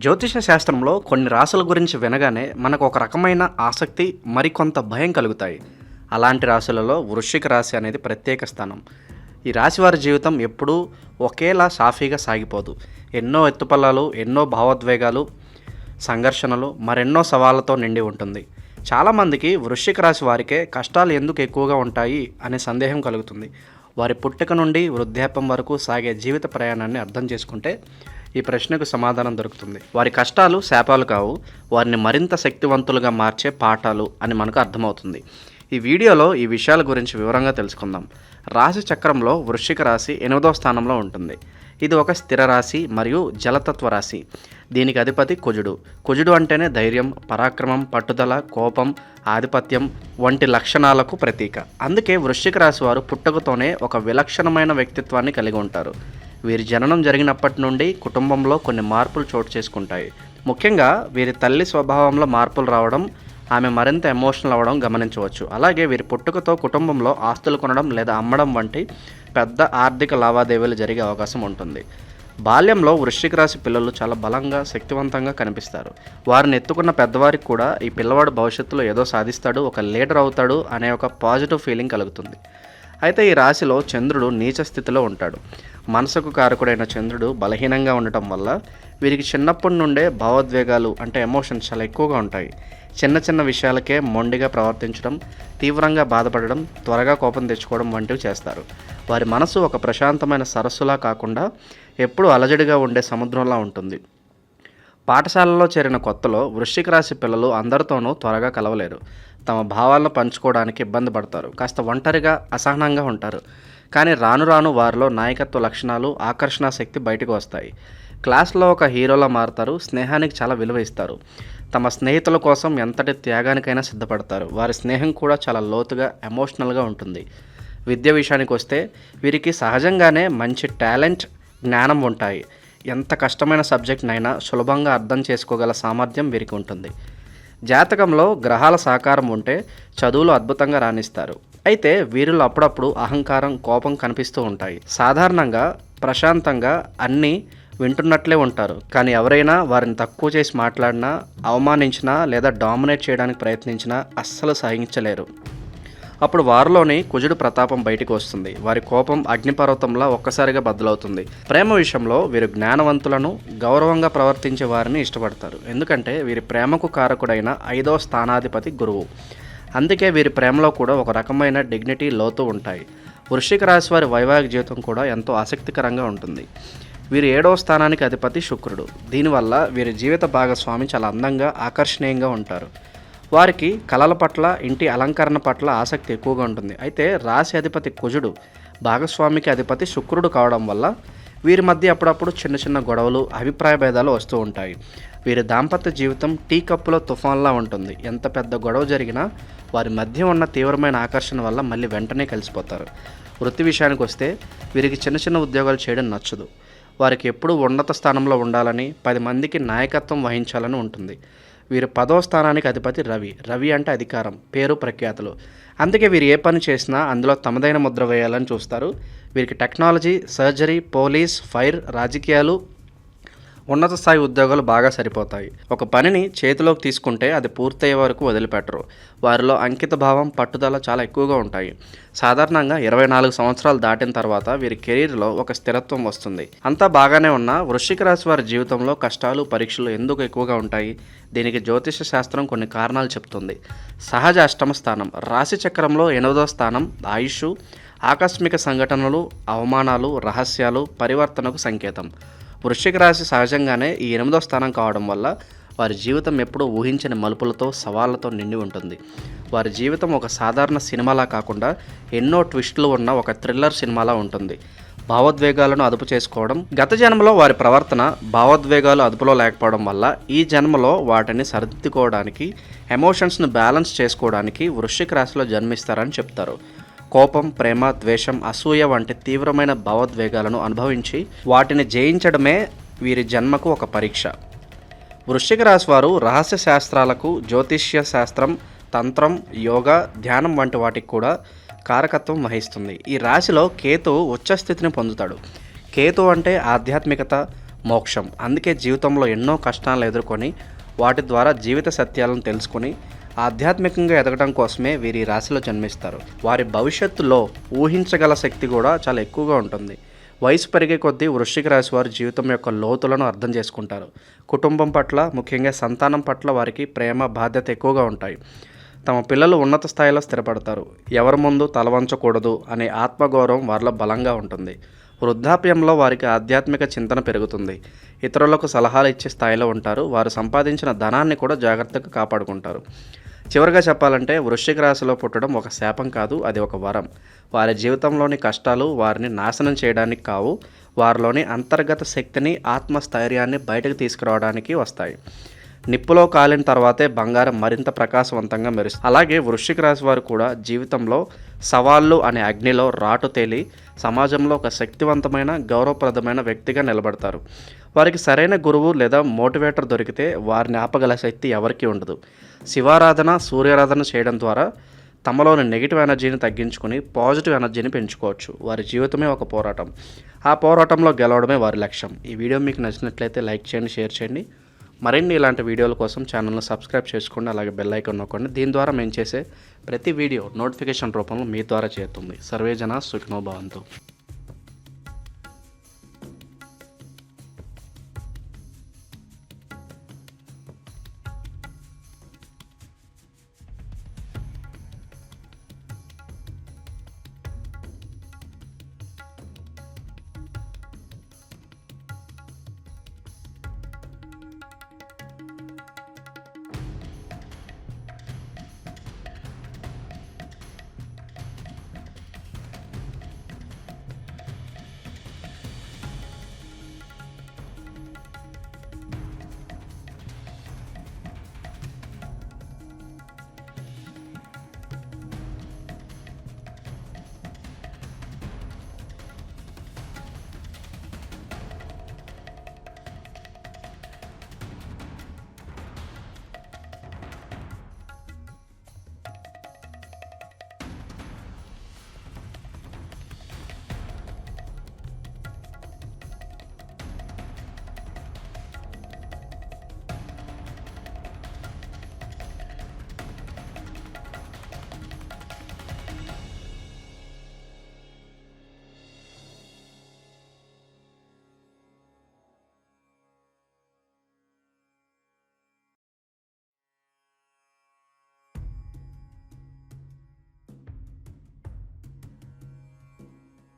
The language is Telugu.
జ్యోతిష శాస్త్రంలో కొన్ని రాసుల గురించి వినగానే మనకు ఒక రకమైన ఆసక్తి మరికొంత భయం కలుగుతాయి. అలాంటి రాశులలో వృశ్చిక రాశి అనేది ప్రత్యేక స్థానం. ఈ రాశి వారి జీవితం ఎప్పుడూ ఒకేలా సాఫీగా సాగిపోదు. ఎన్నో ఎత్తుపల్లాలు ఎన్నో భావోద్వేగాలు సంఘర్షణలు మరెన్నో సవాళ్ళతో నిండి ఉంటుంది. చాలామందికి వృశ్చిక రాశి వారికే కష్టాలు ఎందుకు ఎక్కువగా ఉంటాయి అనే సందేహం కలుగుతుంది. వారి పుట్టుక నుండి వృద్ధాప్యం వరకు సాగే జీవిత ప్రయాణాన్ని అర్థం చేసుకుంటే ఈ ప్రశ్నకు సమాధానం దొరుకుతుంది. వారి కష్టాలు శాపాలు కావు వారిని మరింత శక్తివంతులుగా మార్చే పాఠాలు అని మనకు అర్థమవుతుంది. ఈ వీడియోలో ఈ విషయాల గురించి వివరంగా తెలుసుకుందాం. రాశి చక్రంలో వృశ్చిక రాశి ఎనిమిదో స్థానంలో ఉంటుంది. ఇది ఒక స్థిర రాశి మరియు జలతత్వ రాశి. దీనికి అధిపతి కుజుడు. కుజుడు అంటేనే ధైర్యం పరాక్రమం పట్టుదల కోపం ఆధిపత్యం వంటి లక్షణాలకు ప్రతీక. అందుకే వృశ్చిక రాశి వారు పుట్టుకతోనే ఒక విలక్షణమైన వ్యక్తిత్వాన్ని కలిగి ఉంటారు. వీరి జననం జరిగినప్పటి నుండి కుటుంబంలో కొన్ని మార్పులు చోటు చేసుకుంటాయి. ముఖ్యంగా వీరి తల్లి స్వభావంలో మార్పులు రావడం ఆమె మరింత ఎమోషనల్ అవ్వడం గమనించవచ్చు. అలాగే వీరి పుట్టుకతో కుటుంబంలో ఆస్తులు కొనడం లేదా అమ్మడం వంటి పెద్ద ఆర్థిక లావాదేవీలు జరిగే అవకాశం ఉంటుంది. బాల్యంలో వృశ్చిక రాశి పిల్లలు చాలా బలంగా శక్తివంతంగా కనిపిస్తారు. వారిని ఎత్తుకున్న పెద్దవారికి కూడా ఈ పిల్లవాడు భవిష్యత్తులో ఏదో సాధిస్తాడు ఒక లీడర్ అవుతాడు అనే ఒక పాజిటివ్ ఫీలింగ్ కలుగుతుంది. అయితే ఈ రాశిలో చంద్రుడు నీచ స్థితిలో ఉంటాడు. మనసుకు కారకుడైన చంద్రుడు బలహీనంగా ఉండటం వల్ల వీరికి చిన్నప్పటి నుండే భావోద్వేగాలు అంటే ఎమోషన్స్ చాలా ఎక్కువగా ఉంటాయి. చిన్న చిన్న విషయాలకే మొండిగా ప్రవర్తించడం తీవ్రంగా బాధపడడం త్వరగా కోపం తెచ్చుకోవడం వంటివి చేస్తారు. వారి మనసు ఒక ప్రశాంతమైన సరస్సులా కాకుండా ఎప్పుడూ అలజడిగా ఉండే సముద్రంలా ఉంటుంది. పాఠశాలలో చేరిన కొత్తలో వృశ్చిక రాశి పిల్లలు అందరితోనూ త్వరగా కలవలేరు. తమ భావాలను పంచుకోవడానికి ఇబ్బంది పడతారు. కాస్త ఒంటరిగా అసహనంగా ఉంటారు. కానీ రాను రాను వారిలో నాయకత్వ లక్షణాలు ఆకర్షణ శక్తి బయటకు వస్తాయి. క్లాస్లో ఒక హీరోలా మారుతారు స్నేహానికి చాలా విలువ ఇస్తారు. తమ స్నేహితుల కోసం ఎంతటి త్యాగానికైనా సిద్ధపడతారు. వారి స్నేహం కూడా చాలా లోతుగా ఎమోషనల్గా ఉంటుంది. విద్య విషయానికి వస్తే వీరికి సహజంగానే మంచి టాలెంట్ జ్ఞానం ఉంటాయి. ఎంత కష్టమైన సబ్జెక్ట్నైనా సులభంగా అర్థం చేసుకోగల సామర్థ్యం వీరికి ఉంటుంది. జాతకంలో గ్రహాల సహకారం ఉంటే చదువులు అద్భుతంగా రాణిస్తారు. అయితే వీరిలో అప్పుడప్పుడు అహంకారం కోపం కనిపిస్తూ ఉంటాయి. సాధారణంగా ప్రశాంతంగా అన్నీ వింటున్నట్లే ఉంటారు. కానీ ఎవరైనా వారిని తక్కువ చేసి మాట్లాడినా అవమానించినా లేదా డామినేట్ చేయడానికి ప్రయత్నించినా అస్సలు సహించలేరు. అప్పుడు వారిలోని కుజుడు ప్రతాపం బయటికి వస్తుంది. వారి కోపం అగ్నిపర్వతంలా ఒక్కసారిగా బద్దలవుతుంది. ప్రేమ విషయంలో వీరు జ్ఞానవంతులను గౌరవంగా ప్రవర్తించే వారిని ఇష్టపడతారు. ఎందుకంటే వీరి ప్రేమకు కారకుడైన ఐదవ స్థానాధిపతి గురువు. అందుకే వీరి ప్రేమలో కూడా ఒక రకమైన డిగ్నిటీ లోతు ఉంటాయి. వృశ్చిక రాశి వారి వైవాహిక జీవితం కూడా ఎంతో ఆసక్తికరంగా ఉంటుంది. వీరి ఏడవ స్థానానికి అధిపతి శుక్రుడు. దీనివల్ల వీరి జీవిత భాగస్వామి చాలా అందంగా ఆకర్షణీయంగా ఉంటారు. వారికి కళల పట్ల ఇంటి అలంకరణ పట్ల ఆసక్తి ఎక్కువగా ఉంటుంది. అయితే రాశి అధిపతి కుజుడు భాగస్వామికి అధిపతి శుక్రుడు కావడం వల్ల వీరి మధ్య అప్పుడప్పుడు చిన్న చిన్న గొడవలు అభిప్రాయ భేదాలు వస్తూ ఉంటాయి. వీరి దాంపత్య జీవితం టీ కప్పులో తుఫాన్లా ఉంటుంది. ఎంత పెద్ద గొడవ జరిగినా వారి మధ్య ఉన్న తీవ్రమైన ఆకర్షణ వల్ల మళ్ళీ వెంటనే కలిసిపోతారు. వృత్తి విషయానికి వస్తే వీరికి చిన్న చిన్న ఉద్యోగాలు చేయడం నచ్చదు. వారికి ఎప్పుడూ ఉన్నత స్థానంలో ఉండాలని పది మందికి నాయకత్వం వహించాలని ఉంటుంది. వీరు పదో స్థానానికి అధిపతి రవి. రవి అంటే అధికారం పేరు ప్రఖ్యాతులు. అందుకే వీరు ఏ పని చేసినా అందులో తమదైన ముద్ర వేయాలని చూస్తారు. వీరికి టెక్నాలజీ సర్జరీ పోలీస్ ఫైర్ రాజకీయాలు ఉన్నత స్థాయి ఉద్యోగాలు బాగా సరిపోతాయి. ఒక పనిని చేతిలోకి తీసుకుంటే అది పూర్తయ్యే వరకు వదిలిపెట్టరు. వారిలో అంకిత భావం పట్టుదల చాలా ఎక్కువగా ఉంటాయి. సాధారణంగా ఇరవై నాలుగు సంవత్సరాలు దాటిన తర్వాత వీరి కెరీర్లో ఒక స్థిరత్వం వస్తుంది. అంతా బాగానే ఉన్న వృశ్చిక రాశి వారి జీవితంలో కష్టాలు పరీక్షలు ఎందుకు ఎక్కువగా ఉంటాయి? దీనికి జ్యోతిష శాస్త్రం కొన్ని కారణాలు చెప్తుంది సహజ అష్టమ స్థానం రాశి చక్రంలో ఎనిమిదో స్థానం ఆయుష్ ఆకస్మిక సంఘటనలు అవమానాలు రహస్యాలు పరివర్తనకు సంకేతం. వృశ్చిక రాశి సహజంగానే ఈ ఎనిమిదో స్థానం కావడం వల్ల వారి జీవితం ఎప్పుడూ ఊహించని మలుపులతో సవాళ్ళతో నిండి ఉంటుంది. వారి జీవితం ఒక సాధారణ సినిమాలా కాకుండా ఎన్నో ట్విస్టులు ఉన్న ఒక థ్రిల్లర్ సినిమాలా ఉంటుంది. భావోద్వేగాలను అదుపు చేసుకోవడం గత జన్మలో వారి ప్రవర్తన భావోద్వేగాలు అదుపులో లేకపోవడం వల్ల ఈ జన్మలో వాటిని సరిదిద్దుకోవడానికి ఎమోషన్స్ను బ్యాలెన్స్ చేసుకోవడానికి వృశ్చిక రాశిలో జన్మిస్తారని చెప్తారు. కోపం ప్రేమ ద్వేషం అసూయ వంటి తీవ్రమైన భావోద్వేగాలను అనుభవించి వాటిని జయించడమే వీరి జన్మకు ఒక పరీక్ష. వృశ్చిక రాశి వారు రహస్య శాస్త్రాలకు జ్యోతిష్య శాస్త్రం తంత్రం యోగా ధ్యానం వంటి వాటికి కూడా కారకత్వం వహిస్తుంది. ఈ రాశిలో కేతు ఉచ్చస్థితిని పొందుతాడు. కేతు అంటే ఆధ్యాత్మికత మోక్షం. అందుకే జీవితంలో ఎన్నో కష్టాలను ఎదుర్కొని వాటి ద్వారా జీవిత సత్యాలను తెలుసుకొని ఆధ్యాత్మికంగా ఎదగడం కోసమే వీరి రాశిలో జన్మిస్తారు. వారి భవిష్యత్తులో ఊహించగల శక్తి కూడా చాలా ఎక్కువగా ఉంటుంది. వయసు పెరిగే కొద్దీ వృశ్చిక రాశి వారి జీవితం యొక్క లోతులను అర్థం చేసుకుంటారు. కుటుంబం పట్ల ముఖ్యంగా సంతానం పట్ల వారికి ప్రేమ బాధ్యత ఎక్కువగా ఉంటాయి. తమ పిల్లలు ఉన్నత స్థాయిలో స్థిరపడతారు. ఎవరి ముందు తలవంచకూడదు అనే ఆత్మగౌరవం వారిలో బలంగా ఉంటుంది. వృద్ధాప్యంలో వారికి ఆధ్యాత్మిక చింతన పెరుగుతుంది. ఇతరులకు సలహాలు ఇచ్చే స్థాయిలో ఉంటారు. వారు సంపాదించిన ధనాన్ని కూడా జాగ్రత్తగా కాపాడుకుంటారు. చివరిగా చెప్పాలంటే వృశ్చిక రాశిలో పుట్టడం ఒక శాపం కాదు అది ఒక వరం. వారి జీవితంలోని కష్టాలు వారిని నాశనం చేయడానికి కావు వారిలోని అంతర్గత శక్తిని ఆత్మస్థైర్యాన్ని బయటకు తీసుకురావడానికి వస్తాయి. నిప్పులో కాలిన తర్వాతే బంగారం మరింత ప్రకాశవంతంగా మెరుస్తుంది. అలాగే వృశ్చిక రాశి వారు కూడా జీవితంలో సవాళ్ళు అనే అగ్నిలో రాటు తేలి సమాజంలో ఒక శక్తివంతమైన గౌరవప్రదమైన వ్యక్తిగా నిలబడతారు. వారికి సరైన గురువు లేదా మోటివేటర్ దొరికితే వారిని ఆపగల శక్తి ఎవరికీ ఉండదు. శివారాధన సూర్యారాధన చేయడం ద్వారా తమలోని నెగిటివ్ ఎనర్జీని తగ్గించుకొని పాజిటివ్ ఎనర్జీని పెంచుకోవచ్చు. వారి జీవితమే ఒక పోరాటం. ఆ పోరాటంలో గెలవడమే వారి లక్ష్యం. ఈ వీడియో మీకు నచ్చినట్లయితే లైక్ చేయండి షేర్ చేయండి. మరిన్ని ఇలాంటి వీడియోల కోసం ఛానల్ను సబ్స్క్రైబ్ చేసుకోండి అలాగే బెల్ ఐకాన్ నొక్కండి. దీని ద్వారా మేము చేసే ప్రతి వీడియో నోటిఫికేషన్ రూపంలో మీ ద్వారా చేరుతుంది. సర్వేజన జన